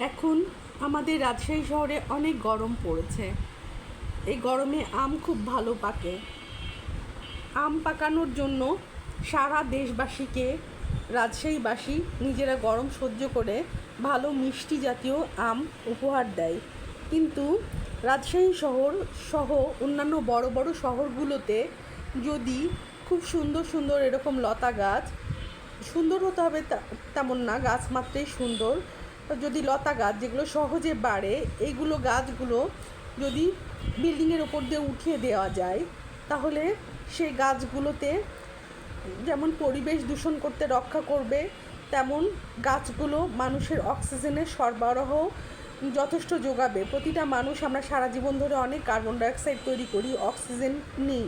এখন আমাদের রাজশাহী শহরে অনেক গরম পড়েছে। এই গরমে আম খুব ভালো পাকে। আম পাকানোর জন্য সারা দেশবাসীকে, রাজশাহীবাসী নিজেরা গরম সহ্য করে ভালো মিষ্টি জাতীয় আম উপহার দেয়। কিন্তু রাজশাহী শহর সহ অন্যান্য বড় বড় শহরগুলোতে যদি খুব সুন্দর সুন্দর এরকম লতা গাছ, সুন্দর হতে হবে তেমন না, গাছ মাত্রই সুন্দর। যদি লতা গাছ যেগুলো সহজে বাড়ে এইগুলো গাছগুলো যদি বিল্ডিংয়ের ওপর দিয়ে উঠিয়ে দেওয়া যায়, তাহলে সেই গাছগুলোতে যেমন পরিবেশ দূষণ করতে রক্ষা করবে, তেমন গাছগুলো মানুষের অক্সিজেনের সরবরাহ যথেষ্ট যোগাবে। প্রতিটা মানুষ, আমরা সারা জীবন ধরে অনেক কার্বন ডাইঅক্সাইড তৈরি করি, অক্সিজেন নিই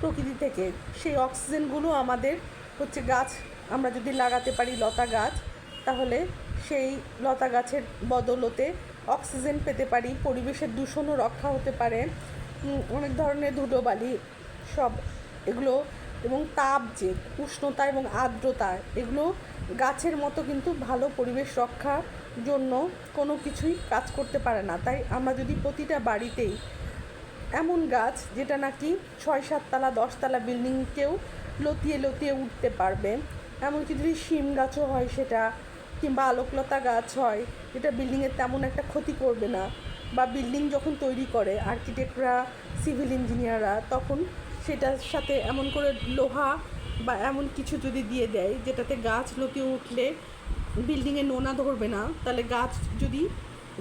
প্রকৃতি থেকে। সেই অক্সিজেনগুলো আমাদের হচ্ছে গাছ, আমরা যদি লাগাতে পারি লতা গাছ, তাহলে সেই লতা গাছের বদলতে অক্সিজেন পেতে পারি, পরিবেশের দূষণও রক্ষা হতে পারে। অনেক ধরনের ধুলোবালি সব এগুলো এবং তাপ যে, উষ্ণতা এবং আর্দ্রতা, এগুলো গাছের মতো কিন্তু ভালো পরিবেশ রক্ষার জন্য কোনো কিছুই কাজ করতে পারে না। তাই আমরা যদি প্রতিটা বাড়িতেই এমন গাছ যেটা নাকি ছয় সাততলা, দশতলা বিল্ডিংকেও লতিয়ে লতিয়ে উঠতে পারবে, এমনকি যদি শিম গাছও হয় সেটা কিংবা আলোকলতা গাছ হয় যেটা বিল্ডিংয়ের তেমন একটা ক্ষতি করবে না। বা বিল্ডিং যখন তৈরি করে আর্কিটেক্টরা সিভিল ইঞ্জিনিয়াররা তখন সেটার সাথে এমন করে লোহা বা এমন কিছু যদি দিয়ে দেয়, যেটাতে গাছ লতিয়ে উঠলে বিল্ডিংয়ে নোনা ধরবে না, তাহলে গাছ যদি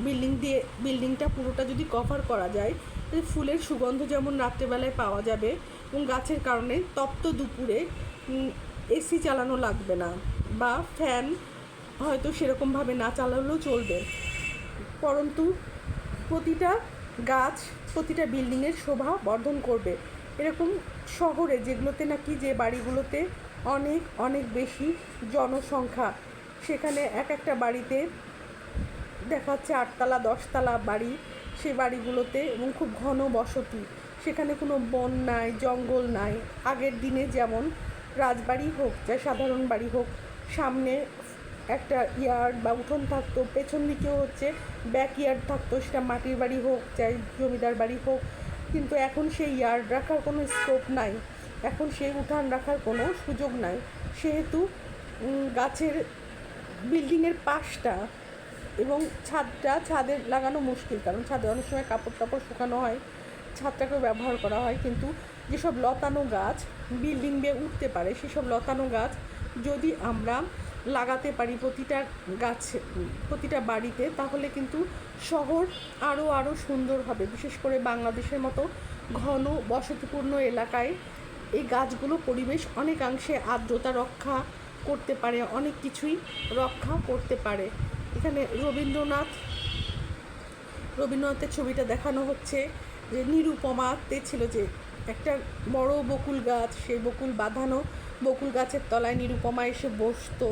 বিল্ডিং দিয়ে বিল্ডিংটা পুরোটা যদি কভার করা যায়, তাহলে ফুলের সুগন্ধ যেমন রাত্রেবেলায় পাওয়া যাবে এবং গাছের কারণে তপ্ত দুপুরে এসি চালানো লাগবে না বা ফ্যান হয়তো সেরকমভাবে না চালালেও চলবে। পরন্তু প্রতিটা গাছ, প্রতিটা বিল্ডিংয়ের শোভা বর্ধন করবে। এরকম শহরে যেগুলোতে নাকি যে বাড়িগুলোতে অনেক অনেক বেশি জনসংখ্যা, সেখানে এক একটা বাড়িতে দেখা যাচ্ছে আটতলা, দশতলা বাড়ি সে বাড়িগুলোতে এবং খুব ঘন বসতি। সেখানে কোনো বন নাই, জঙ্গল নাই। আগের দিনে যেমন রাজবাড়ি হোক, চাই সাধারণ বাড়ি হোক, সামনে একটা ইয়ার্ড বা উঠোন থাকতো, পেছন দিকেও হচ্ছে ব্যাক ইয়ার্ড থাকতো, সেটা মাটির বাড়ি হোক, চাই জমিদার বাড়ি হোক, কিন্তু এখন সেই ইয়ার্ড রাখার কোনো স্কোপ নাই। এখন সেই উঠান রাখার কোনো সুযোগ নাই। সেহেতু গাছের বিল্ডিংয়ের পাশটা এবং ছাদটা, ছাদে লাগানো মুশকিল, কারণ ছাদে অনেক সময় কাপড় টাপড় শুকানো হয়, ছাদটাকেও ব্যবহার করা হয়, কিন্তু যেসব লতানো গাছ বিল্ডিং বেয়ে উঠতে পারে, সেসব লতানো গাছ যদি আমরা লাগাতে পারি প্রতিটা গাছে, প্রতিটা বাড়িতে, তাহলে কিন্তু শহর আরও আরও সুন্দর হবে। বিশেষ করে বাংলাদেশের মতো ঘন, বসতিপূর্ণ এলাকায় এই গাছগুলো পরিবেশ অনেকাংশে আর্দ্রতা রক্ষা করতে পারে, অনেক কিছুই রক্ষা করতে পারে। এখানে রবীন্দ্রনাথ, রবীন্দ্রনাথের ছবিটা দেখানো হচ্ছে যে নিরুপমাতে ছিল যে একটা বড় বকুল গাছ, সেই বকুল বাঁধানো বকুল গাছের তলায় নিরুপমা এসে বসতো।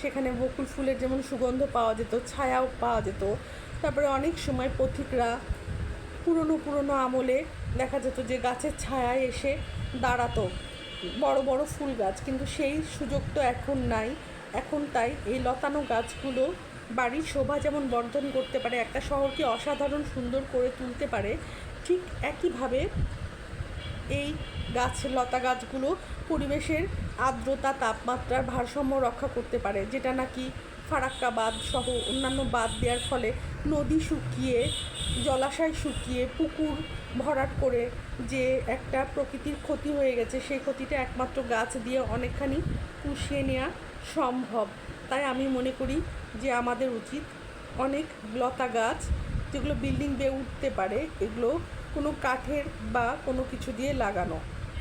সেখানে বকুল ফুলের যেমন সুগন্ধ পাওয়া যেত, ছায়াও পাওয়া যেত। তারপরে অনেক সময় পথিকরা পুরনো পুরনো আমলে দেখা যেত যে গাছের ছায়ায় এসে দাঁড়াতো। বড় বড় ফুল গাছ, কিন্তু সেই সুযোগ তো এখন নাই। এখন তাই এই লতানো গাছগুলো বাড়ির শোভা যেমন বর্ধন করতে পারে, একটা শহরকে অসাধারণ সুন্দর করে তুলতে পারে, ঠিক একইভাবে এই গাছ, লতা গাছগুলো পরিবেশের আর্দ্রতা, তাপমাত্রার ভারসাম্য রক্ষা করতে পারে, যেটা নাকি ফারাক্কা বাঁধ সহ অন্যান্য বাঁধ দেওয়ার ফলে নদী শুকিয়ে, জলাশয় শুকিয়ে, পুকুর ভরাট করে যে একটা প্রকৃতির ক্ষতি হয়ে গেছে, সেই ক্ষতিটা একমাত্র গাছ দিয়ে অনেকখানি পুষিয়ে নেওয়া সম্ভব। তাই আমি মনে করি যে আমাদের উচিত অনেক লতা গাছ, যেগুলো বিল্ডিং বেয়ে উঠতে পারে, এগুলো কোনো কাঠের বা কোনো কিছু দিয়ে লাগানো।